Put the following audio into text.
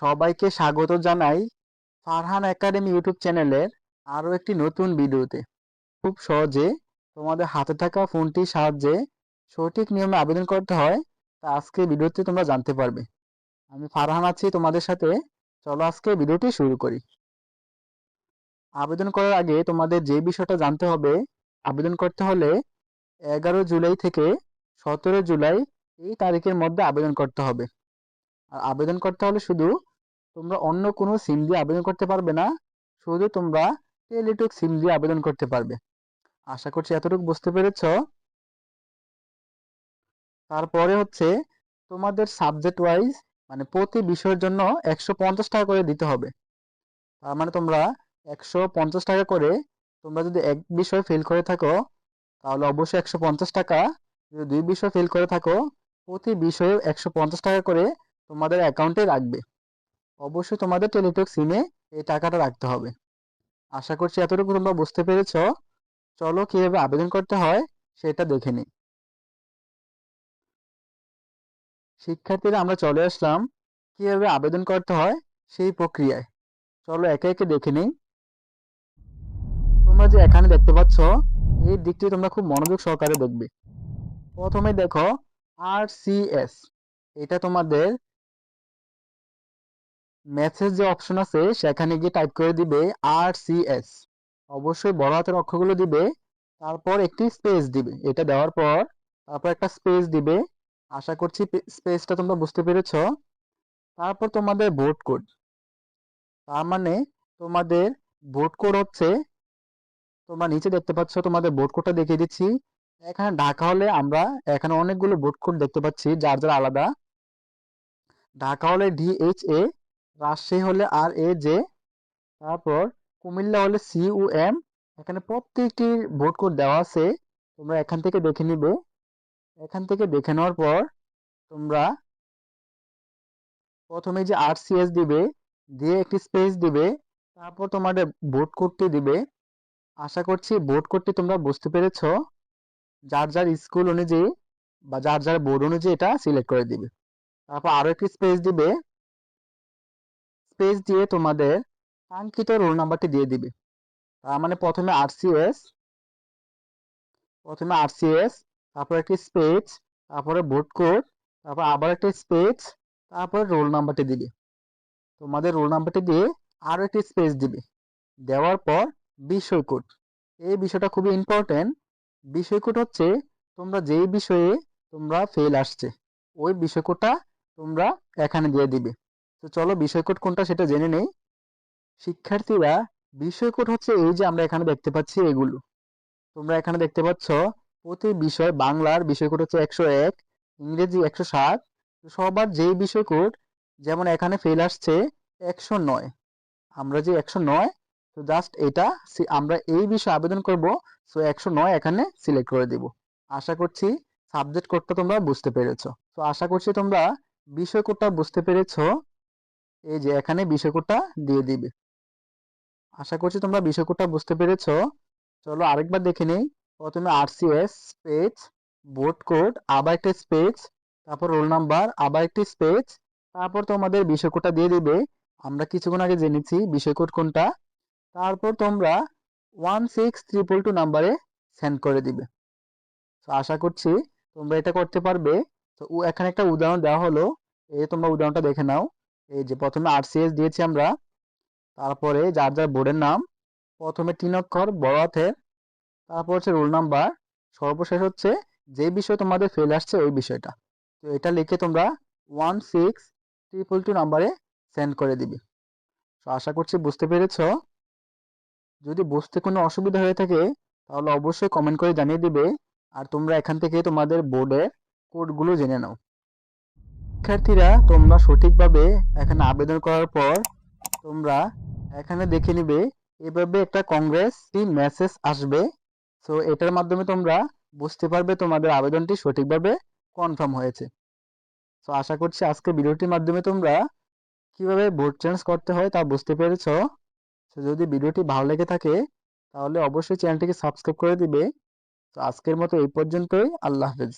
সবাইকে স্বাগত জানাই ফারহান একাডেমি ইউটিউব চ্যানেলের আরও একটি নতুন ভিডিওতে। খুব সহজে তোমাদের হাতে থাকা ফোনটির সাহায্যে সঠিক নিয়মে আবেদন করতে হয়, তা আজকে ভিডিওতে তোমরা জানতে পারবে। আমি ফারহান আছি তোমাদের সাথে, চলো আজকে ভিডিওটি শুরু করি। আবেদন করার আগে তোমাদের যে বিষয়টা জানতে হবে, আবেদন করতে হলে এগারো জুলাই থেকে সতেরো জুলাই এই তারিখের মধ্যে আবেদন করতে হবে। আর আবেদন করতে হলে শুধু তোমরা অন্য কোনো সিম দিয়ে আবেদন করতে পারবে না, শুধু তোমরা টেলিটক সিম দিয়ে আবেদন করতে পারবে। আশা করছি এতটুকু বুঝতে পেরেছ? তারপরে হচ্ছে তোমাদের সাবজেক্ট ওয়াইজ মানে প্রতি বিষয়ের জন্য একশো পঞ্চাশ টাকা করে দিতে হবে। তার মানে তোমরা একশো পঞ্চাশ টাকা করে তোমরা যদি এক বিষয় ফেল করে থাকো, তাহলে অবশ্যই একশো পঞ্চাশ টাকা। যদি দুই বিষয় ফেল করে থাকো, প্রতি বিষয়ে একশো পঞ্চাশ টাকা করে তোমাদের অ্যাকাউন্টে রাখবে। অবশ্যই তোমাদের টেলিটক সিমে এই টাকাটা রাখতে হবে। আশা করছি এতটুকু তোমরা বুঝতে পেরেছ। চলো কীভাবে আবেদন করতে হয় সেটা দেখে নিই। শিক্ষার্থীরা, আমরা চলে আসলাম কীভাবে আবেদন করতে হয় সেই প্রক্রিয়ায়। চলো একে একে দেখে নিই। তোমরা যে এখানে দেখতে পাচ্ছ, এই দিকটি তোমরা খুব মনোযোগ সহকারে দেখবে। প্রথমে দেখো, আর সি এস। এটা তোমাদের ম্যাথের যে অপশন আছে, সেখানে গিয়ে টাইপ করে দিবে আর এস অবশ্যই বড় হাতের অক্ষরগুলো দিবে, তারপর একটি স্পেস দিবে। এটা দেওয়ার পর, তারপর একটা স্পেস দিবে। আশা করছি স্পেসটা তোমরা বুঝতে পেরেছ। তারপর তোমাদের ভোট কোড তার মানে তোমাদের ভোট কোড হচ্ছে, তোমরা নিচে দেখতে পাচ্ছ, তোমাদের ভোট কোডটা দেখিয়ে দিচ্ছি। এখানে ঢাকা হলে আমরা এখানে অনেকগুলো ভোট কোড দেখতে পাচ্ছি, যার যার আলাদা। ঢাকা হলে ডিএইচ এ রাজশাহী হলে আর এ জে, তারপর কুমিল্লা হলে সি ইউ এম, এখানে প্রত্যেকটি ভোট কোড দেওয়া আছে, তোমরা এখান থেকে দেখে নিবে। এখান থেকে দেখে নেওয়ার পর তোমরা প্রথমে যে আর সিএস দিবে, দিয়ে একটি স্পেস দিবে, তারপর তোমাদের ভোট কোডটি দিবে। আশা করছি ভোট কোডটি তোমরা বুঝতে পেরেছ। যার যার স্কুল অনুযায়ী বা যার যার বোর্ড অনুযায়ী এটা সিলেক্ট করে দিবে। তারপর আরও একটি স্পেস দিবে। স্পেস দিয়ে তোমাদের কাঙ্ক্ষিত রোল নাম্বারটি দিয়ে দিবে। তার মানে প্রথমে আরসিএস প্রথমে আরসিএস তারপর একটি স্পেস তারপরে ভোট কোড তারপর আবার একটি স্পেস তারপরে রোল নাম্বারটি দিবে। তোমাদের রোল নাম্বারটি দিয়ে আরও একটি স্পেস দিবে। দেওয়ার পর বিষয় কোড এই বিষয়টা খুবই ইম্পর্টেন্ট বিষয় কোড হচ্ছে তোমরা যেই বিষয়ে তোমরা ফেল আসছে, ওই বিষয় কোডটা তোমরা এখানে দিয়ে দিবে। তো চলো বিষয় কোড কোনটা সেটা জেনে নেই। শিক্ষার্থীরা বিষয় কোড হচ্ছে এই যে আমরা এখানে দেখতে পাচ্ছি এগুলো। তোমরা এখানে দেখতে পাচ্ছ, প্রতি বিষয় বাংলার বিষয় কোড হচ্ছে একশো এক, ইংরেজি একশো সাত সবার যেই বিষয় কোড যেমন এখানে ফেল আসছে একশো নয়। আমরা যে একশো নয়, তো জাস্ট এটা আমরা এই বিষয়ে আবেদন করব সো একশো নয় এখানে সিলেক্ট করে দিব। আশা করছি সাবজেক্ট কোডটা তোমরা বুঝতে পেরেছ। তো আশা করছি তোমরা বিষয় কোডটা বুঝতে পেরেছ। এই যে এখানে বিষয় কোডটা দিয়ে দিবে। আশা করছি তোমরা বিষয় কোডটা বুঝতে পেরেছ। চলো আরেকবার দেখে নেই। প্রথমে আরসিএস স্পেস বোর্ড কোড আবার একটা স্পেস তারপর রোল নাম্বার আবার একটি স্পেস তারপর তোমাদের বিষয় কোডটা দিয়ে দিবে। আমরা কিছুক্ষণ আগে জেনেছি বিষয় কোড কোনটা। তারপর তোমরা ওয়ান সিক্স ট্রিপল টু নাম্বারে সেন্ড করে দিবে। তো আশা করছি তোমরা এটা করতে পারবে। তো এখানে একটা উদাহরণ দেওয়া হলো। এই তোমরা উদাহরণটা দেখে নাও। এই যে প্রথমে আরসিএস দিয়েছি আমরা। তারপরে যার যার বোর্ডের নাম, প্রথমে তিন অক্ষর, বড় হাতের তারপর হচ্ছে রোল নাম্বার সর্বশেষ হচ্ছে যে বিষয় তোমাদের ফেল আসছে ওই বিষয়টা। তো এটা লিখে তোমরা ওয়ান সিক্স ট্রিপল টু নাম্বারে সেন্ড করে দিবে। তো আশা করছি বুঝতে পেরেছ? যদি বুঝতে কোনো অসুবিধা হয়ে থাকে, তাহলে অবশ্যই কমেন্ট করে জানিয়ে দিবে। আর তোমরা এখান থেকে তোমাদের বোর্ডের কোডগুলো জেনে নাও। শিক্ষার্থীরা, তোমরা সঠিকভাবে এখানে আবেদন করার পর তোমরা এখানে দেখে নিবে, এভাবে একটা কংগ্রেস মেসেজ আসবে। সো এটার মাধ্যমে তোমরা বুঝতে পারবে তোমাদের আবেদনটি সঠিকভাবে কনফার্ম হয়েছে। সো আশা করছি আজকে ভিডিওটির মাধ্যমে তোমরা কীভাবে ভোট চেঞ্জ করতে হয় তা বুঝতে পেরেছ। তো যদি ভিডিওটি ভালো লেগে থাকে, তাহলে অবশ্যই চ্যানেলটিকে সাবস্ক্রাইব করে দিবে। তো আজকের মতো এই পর্যন্তই। আল্লাহ হাফেজ।